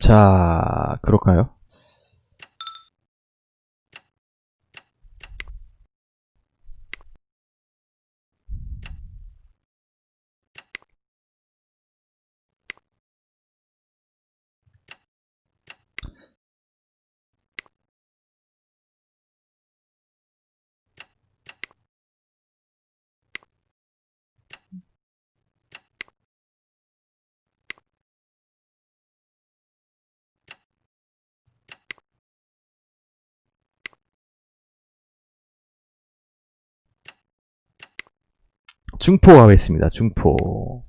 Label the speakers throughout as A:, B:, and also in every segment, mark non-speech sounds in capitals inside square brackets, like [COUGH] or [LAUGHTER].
A: 자, 그럴까요? 중포 가겠습니다. 중포.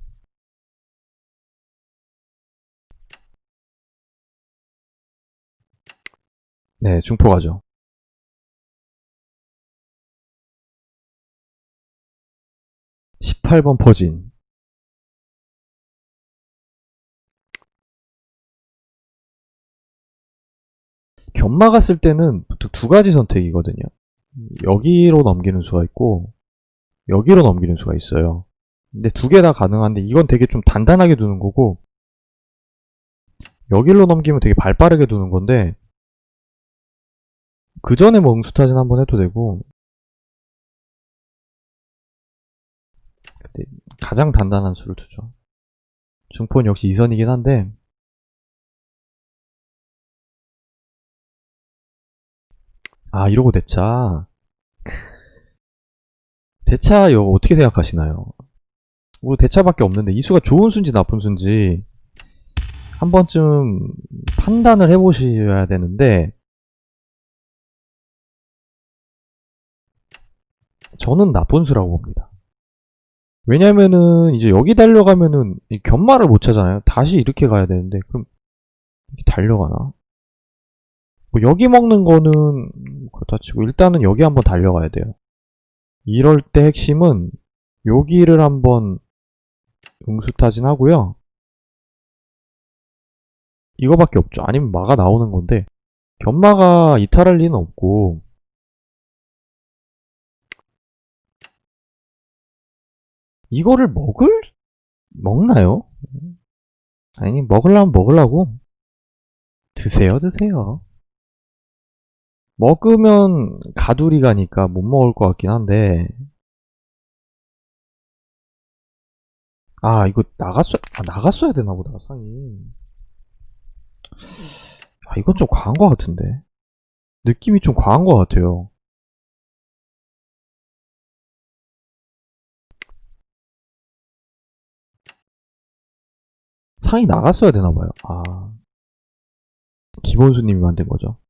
A: 네, 중포 가죠. (18번) 퍼진 견마 갔을 때는 보통 두 가지 선택이거든요. 여기로 넘기는 수가 있고 여기로 넘기는 수가 있어요. 근데 두 개 다 가능한데 이건 되게 좀 단단하게 두는 거고 여기로 넘기면 되게 발 빠르게 두는 건데 그 전에 뭐 응수타진 한번 해도 되고 그때 가장 단단한 수를 두죠. 중포는 역시 이선이긴 한데 아 이러고 대차 대차 이거 어떻게 생각하시나요? 뭐 대차밖에 없는데 이 수가 좋은 수인지 나쁜 수인지 한 번쯤 판단을 해보셔야 되는데 저는 나쁜 수라고 봅니다. 왜냐면은 이제 여기 달려가면은 이 견마를 못 차잖아요. 다시 이렇게 가야 되는데 그럼 달려가나? 뭐 여기 먹는 거는 그렇다 치고 일단은 여기 한번 달려가야 돼요. 이럴 때 핵심은 여기를 한번 응수타진 하고요. 이거밖에 없죠. 아니면 마가 나오는 건데 견마가 이탈할 리는 없고 이거를 먹을 먹나요? 아니 먹으려면 먹으려고 드세요 드세요 먹으면 가두리 가니까 못 먹을 것 같긴 한데. 아 이거 나갔어 아 나갔어야 되나 보다 상이. 아 이건 좀 과한 것 같은데. 느낌이 좀 과한 것 같아요. 상이 나갔어야 되나 봐요. 아. 기본수님이 만든 거죠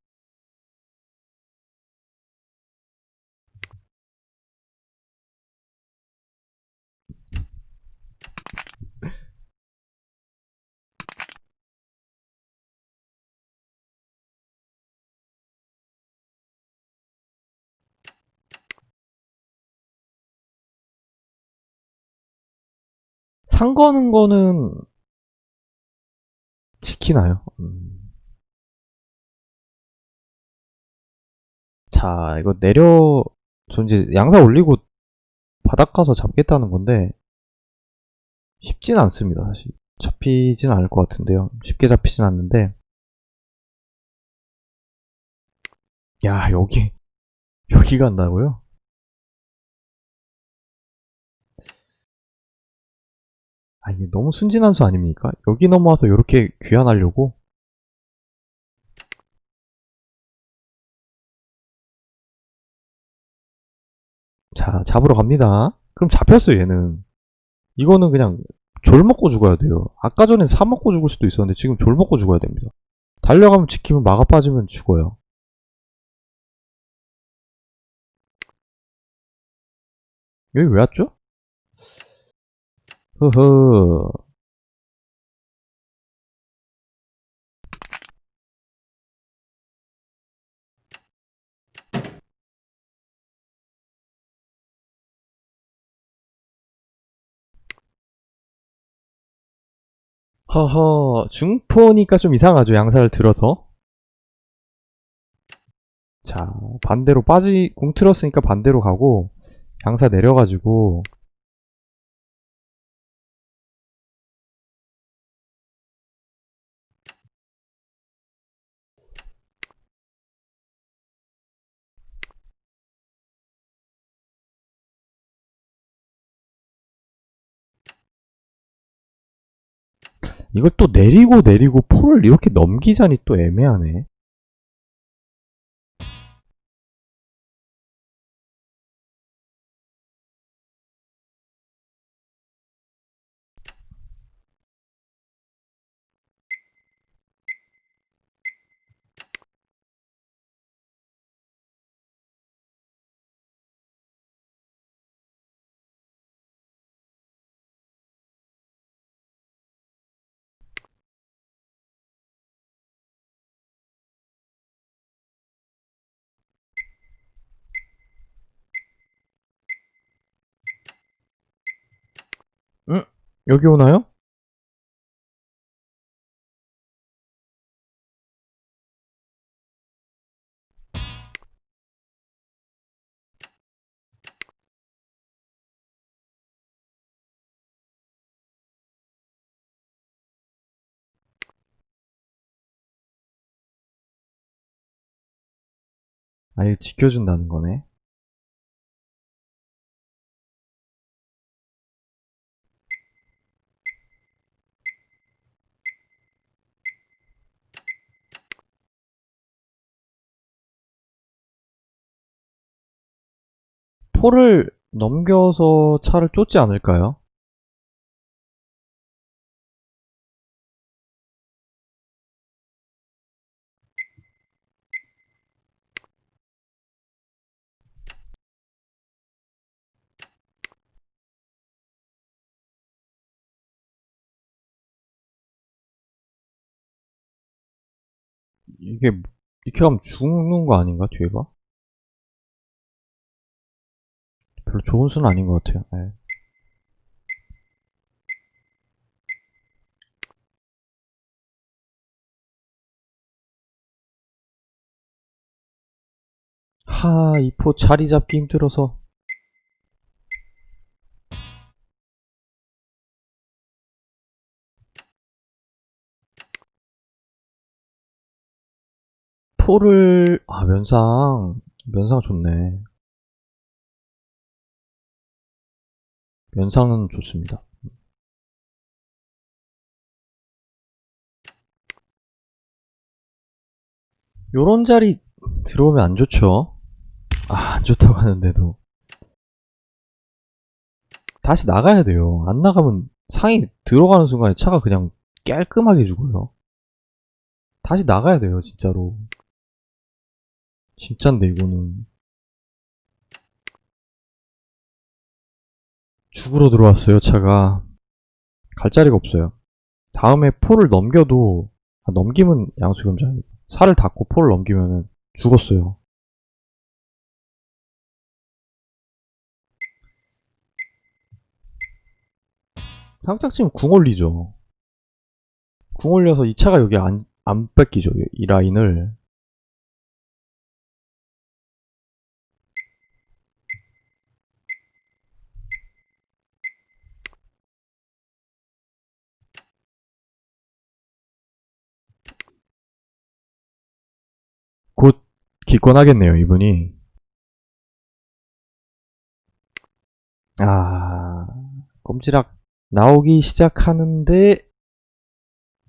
A: 상 거는 거는 지키나요? 음. 자, 이거 내려, 저 이제 양사 올리고 바닥 가서 잡겠다는 건데, 쉽진 않습니다, 사실. 잡히진 않을 것 같은데요. 쉽게 잡히진 않는데, 야, 여기, [LAUGHS] 여기 간다고요? 아, 이게 너무 순진한 수 아닙니까? 여기 넘어와서 이렇게 귀환하려고? 자, 잡으러 갑니다. 그럼 잡혔어요, 얘는. 이거는 그냥 졸 먹고 죽어야 돼요. 아까 전엔 사 먹고 죽을 수도 있었는데 지금 졸 먹고 죽어야 됩니다. 달려가면 지키면 막아 빠지면 죽어요. 여기 왜 왔죠? 흐흐. 허허, 중포니까 좀 이상하죠, 양사를 들어서. 자, 반대로 빠지, 궁 틀었으니까 반대로 가고, 양사 내려가지고, 이걸 또 내리고 내리고 포를 이렇게 넘기자니 또 애매하네. 여기 오나요? 아예 지켜준다는 거네. 포를 넘겨서 차를 쫓지 않을까요? 이게 이렇게 하면 죽는 거 아닌가 뒤에가? 별로 좋은 수는 아닌 것 같아요. 네. 하, 이 포 자리 잡기 힘들어서. 포를, 아, 면상. 면상 좋네. 면상은 좋습니다. 요런 자리 들어오면 안 좋죠. 아, 안 좋다고 하는데도. 다시 나가야 돼요. 안 나가면 상이 들어가는 순간에 차가 그냥 깔끔하게 죽어요. 다시 나가야 돼요, 진짜로. 진짠데, 이거는. 죽으러 들어왔어요, 차가. 갈 자리가 없어요. 다음에 포를 넘겨도, 아, 넘기면 양수겸자. 살을 닫고 포를 넘기면은 죽었어요. 향딱지면 궁 올리죠. 궁 올려서 이 차가 여기 안, 안 뺏기죠, 이 라인을. 곧 기권하겠네요, 이분이. 아, 꼼지락 나오기 시작하는데,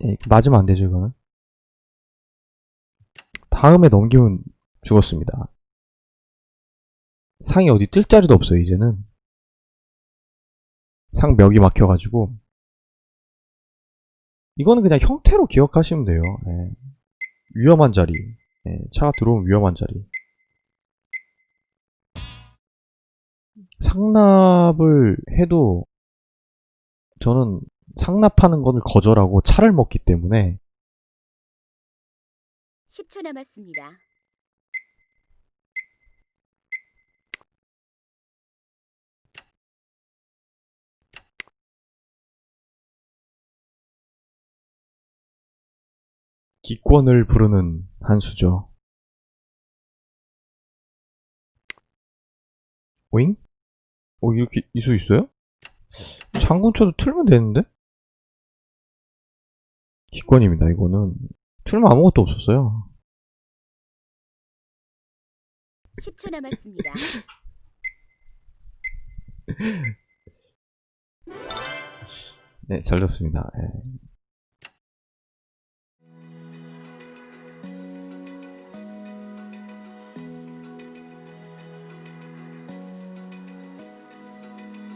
A: 예, 맞으면 안 되죠, 이거는. 다음에 넘기면 죽었습니다. 상이 어디 뜰 자리도 없어요, 이제는. 상 멱이 막혀가지고. 이거는 그냥 형태로 기억하시면 돼요. 예. 위험한 자리. 예, 차가 들어오면 위험한 자리. 상납을 해도 저는 상납하는 것을 거절하고 차를 먹기 때문에
B: 10초 남았습니다.
A: 기권을 부르는 한 수죠. 오잉? 어, 이렇게 이 수 있어요? 장군쳐도 틀면 되는데? 기권입니다, 이거는. 틀면 아무것도 없었어요.
B: 10초 남았습니다. [LAUGHS]
A: 네, 잘렸습니다. 예.